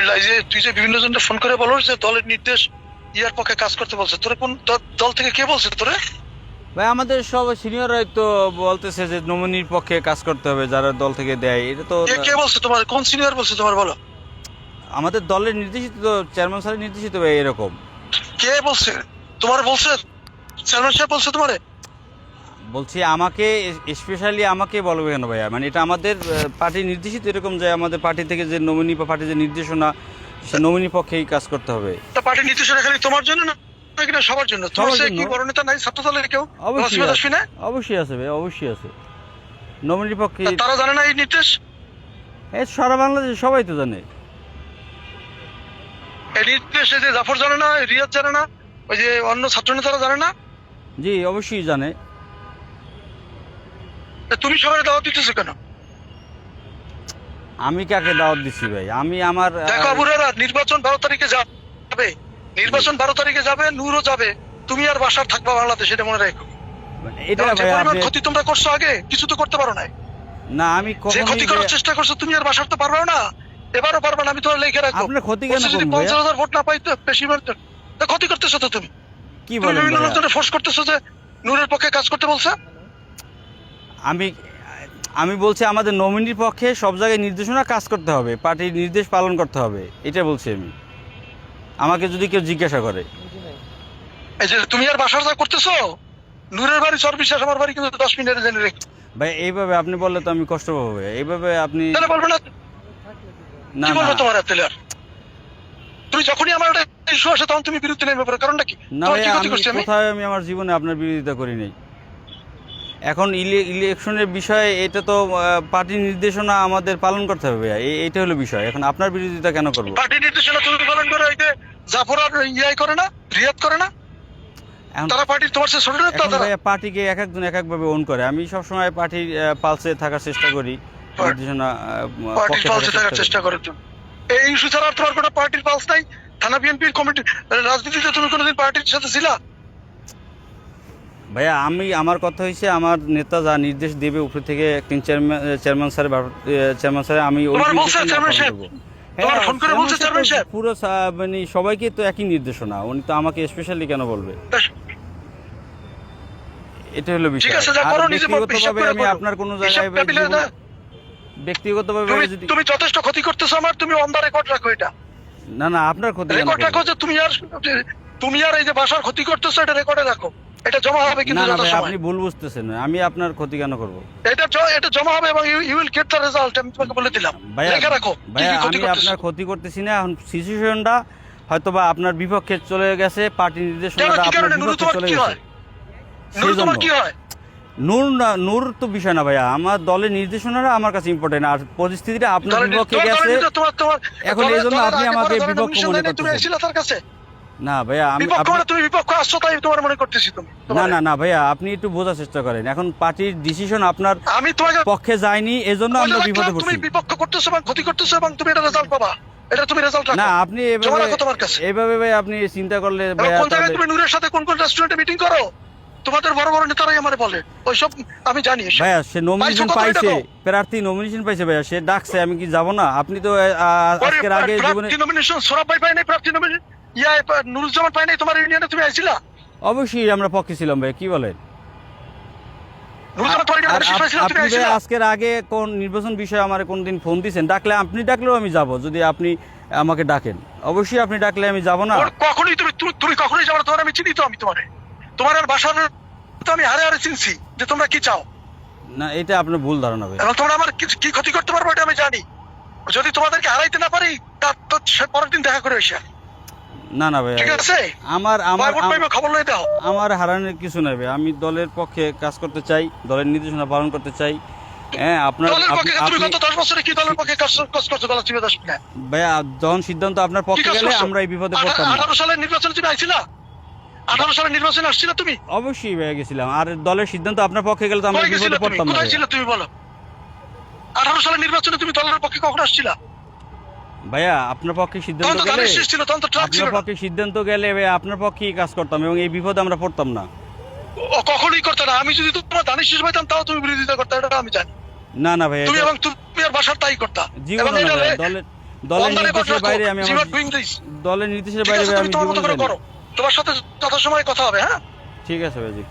আলহামদুলিল্লাহ যে তুই যে বিভিন্ন জনকে ফোন করে বলো যে দলের নির্দেশ ইয়ার পক্ষে কাজ করতে বলছে তোরে কোন দল থেকে কে বলছে তোরে? ভাই আমাদের সব সিনিয়ররাই তো বলতেছে যে নমিনির পক্ষে কাজ করতে হবে যারা দল থেকে দেয় এটা তো কে কে বলছে তোমার? কোন সিনিয়র বলছে তোমার বলো। আমাদের দলের নির্দেশিত চেয়ারম্যান স্যারের নির্দেশিত ভাই এরকম। কে বলছে? তোমার বলছে? চেয়ারম্যান সাহেব বলছে তোমারে? বলছি আমাকে স্পেশালি আমাকে বলবে কেন ভাইয়া? মানে এটা আমাদের পার্টি নির্দেশিত এরকম যে আমাদের পার্টি থেকে যে নমিনি বা পার্টির যে নির্দেশনা সে নমিনির পক্ষেই কাজ করতে হবে। তা পার্টি নির্দেশনা খালি তোমার জন্য না নাকি সবার জন্য? তোমার সে কি বড় নেতা নাই ছাত্র দলের কেউ? অবশ্যই আছে। অবশ্যই আছে ভাই অবশ্যই আছে। নমিনির পক্ষে তারা জানে না এই নির্দেশ? এই সারা বাংলাদেশে সবাই তো জানে। এই নির্দেশ যে জাফর জানে না রিয়াজ জানে না ওই যে অন্য ছাত্র নেতারা জানে না? জি অবশ্যই জানে। তুমি সবাই দাওয়াত দিতেছো কেন? আমি কাকে দাওয়াত দিচ্ছি ভাই? আমি আমার দেখো আবুরারা নির্বাচন বারো তারিখে যাবে। নির্বাচন বারো তারিখে যাবে নূরও যাবে। তুমি আর বাসার থাকবা বাংলাদেশ এটা মনে রাখো। এটা ভাই আপনি ক্ষতি তোমরা করছ আগে কিছু তো করতে পারো না না আমি যে ক্ষতি করার চেষ্টা করছ তুমি আর বাসার তো পারবে না। এবারও পারবে না আমি তোমার লিখে রাখো আপনার ক্ষতি কেন যদি করব পঞ্চাশ ভাইয়া? হাজার ভোট না পাই তো বেশি ক্ষতি করতেছো তো তুমি। কি বলেন বিভিন্ন? ফোর্স করতেছো যে নূরের পক্ষে কাজ করতে বলছে? আমি আমি বলছি আমাদের নমিনির পক্ষে সব জায়গায় নির্দেশনা কাজ করতে হবে পার্টির নির্দেশ পালন করতে হবে এটা বলছি আমি। আমাকে যদি কেউ জিজ্ঞাসা করে। এই যে তুমি আর বাসার যা করতেছো নূরের বাড়ি আমার বাড়ি কিন্তু দশ মিনিটের জেনে রেখে ভাই এইভাবে আপনি বললে তো আমি কষ্ট পাবো। এইভাবে আপনি না বলবে তোমার তুমি যখনই আমার একটা ইস্যু আসে তখন তুমি বিরুদ্ধে নেমে পড়ো। কারণটা কি? না ভাই আমি আমি? কোথায় আমি আমার জীবনে আপনার বিরোধিতা করি নাই? এখন ইলেকশনের বিষয়ে এটা তো পার্টির নির্দেশনা আমাদের পালন করতে হবে এইটা হলো বিষয়। এখন আপনার বিরোধিতা কেন করব? পার্টি নির্দেশনা তুমি পালন করে ওই যে জাফর আর ইয়াই করে না রিয়াদ করে না? তারা পার্টির তোমার ছোট নেতা তারা? পার্টিকে এক একজন এক একভাবে ওন করে। আমি সবসময় পার্টির পালসে থাকার চেষ্টা করি নির্দেশনা পার্টির পালসে থাকার চেষ্টা করার জন্য। এই ইস্যু ছাড়া তোমার কোনো পার্টির পালস নাই? থানা বিএনপির কমিটি রাজনীতিতে তুমি কোনোদিন পার্টির সাথে ছিলা? ভাইয়া আমি আমার কথা হয়েছে আমার নেতা যা নির্দেশ দেবে উপর থেকে একদিন chairman chairman sir chairman sir আমি ওই হ্যাঁ? পুরো মানে সবাইকে তো একই নির্দেশনা উনি তো আমাকে স্পেশালি কেন বলবে? এটা হলো বিষয়। আর ব্যক্তিগতভাবে আমি আপনার কোনো জায়গায় না। ব্যক্তিগতভাবে যদি তুমি যথেষ্ট ক্ষতি করতেছো আমার তুমি অন দা রেকর্ড রাখো এটা। না না আপনার ক্ষতি রেকর্ড রাখো যে তুমি আর তুমি আর এই যে বাসার ক্ষতি করতেছো এটা রেকর্ডে রাখো। এটা জমা হবে কিন্তু না ভাই আপনি ভুল বুঝতেছেন। আমি আপনার ক্ষতি কেন করব। এটা এটা জমা হবে এবং you will get the result আমি তোমাকে বলে দিলাম। লেখা রাখো ক্ষতি আমি আপনার ক্ষতি করতেছি না এখন সিচুয়েশনটা আপনার বিপক্ষে চলে গেছে পার্টি নির্দেশনাটা আপনার বিপক্ষে চলে গেছে। সেজন্য। কি হয়? নূর না নূর তো বিষয় না ভাইয়া আমার দলের নির্দেশনাটা আমার কাছে ইম্পর্টেন্ট আর পরিস্থিতিটা আপনার বিপক্ষে গেছে। এখন এই জন্য আপনি আমাকে বিপক্ষ মনে করতেছেন। না ভাইয়া আমি তুমি বিপক্ষ আসছো তাই তোমার মনে করতেছি তুমি না না না ভাইয়া আপনি একটু বোঝার চেষ্টা করেন। এখন পার্টির ডিসিশন আপনার আমি তোমাকে পক্ষে যায়নি এজন্য আমরা বিপদে তুমি বিপক্ষ করতেছো এবং ক্ষতি করতেছো এবং তুমি এটা রেজাল্ট পাবা। এটা তুমি রেজাল্ট না আপনি এভাবে এভাবে ভাই আপনি চিন্তা করলে কোন জায়গায় তুমি নূরের সাথে কোন কোন রেস্টুরেন্টে মিটিং করো? তোমাদের বড় বড় নেতারাই আমারে বলে। ওইসব আমি জানি। ভাইয়া সে নমিনেশন পাইছে? প্রার্থী নমিনেশন পাইছে ভাইয়া সে ডাকছে আমি কি যাব না? আপনি তো আজকের আগে জীবনে nomination, সৌরভ ভাই পায় নাই প্রার্থী nomination? ইয়া, নুরুজ্জামান নাই তোমার ইউনিয়নে তুমি আইছিলা? অবশ্যই আমরা পক্ষে ছিলাম ভাই কি বলেন? আজকের আগে কোন নির্বাচন বিষয়ে আমার কোনদিন ফোন দিয়েছেন ডাকলে আপনি ডাকলেও আমি যাব যদি আপনি আমাকে ডাকেন। অবশ্যই আপনি ডাকলে আমি যাব না। কখনোই তুমি তুমি- কখনোই যাবে তোমার আমি চিনি তো আমি তোমারে। তোমার আর বাসার তো আমি হারে হারে চিনছি যে তোমরা কি চাও। না এটা আপনার ভুল ধারণা এবং তোমরা আমার কি- কি ক্ষতি করতে পারব এটা আমি জানি। যদি তোমাদেরকে হারাইতে না পারি তার তো পরের দিন দেখা করে এসে না না ভাই ঠিক আছে? আমার আমার খবর লই দাও আমার হারানোর কিছু নাই ভাই আমি দলের পক্ষে কাজ করতে চাই দলের নির্দেশনা পালন করতে চাই। হ্যাঁ আপনার ভাইয়া যখন সিদ্ধান্ত আপনার পক্ষে গেলে আমরা এই বিপদে পড়তাম আঠারো সালের নির্বাচনে তুমি আইছিলা? আঠারো সালের নির্বাচনে আসছিলা তুমি? অবশ্যই ভাইয়া গেছিলাম। আর দলের সিদ্ধান্ত আপনার পক্ষে গেলে তো আমরা বিপদে পড়তাম না তুমি বলো? আঠারো সালের নির্বাচনে তুমি দলের পক্ষে কখন আসছিলা? ভাইয়া আপনার পক্ষে সিদ্ধান্ত গেলে আপনার। পক্ষে সিদ্ধান্ত গেলে আপনার পক্ষেই কাজ করতাম এবং এই বিপদে আমরা পড়তাম না। কখনোই করতে না। আমি যদি তোমার দানিশ শেষ পাইতাম তাও তুমি বিরোধিতা করতে এটা আমি জানি। না না ভাইয়া তুমি এবং তুমি আর বাসার তাই করতা। এবং দলের দলের নির্দেশের বাইরে আমি। দলের নির্দেশের বাইরে আমি তোমার মতো করে করো। তোমার সাথে যথাসময়ে কথা হবে হ্যাঁ? ঠিক আছে ভাইজি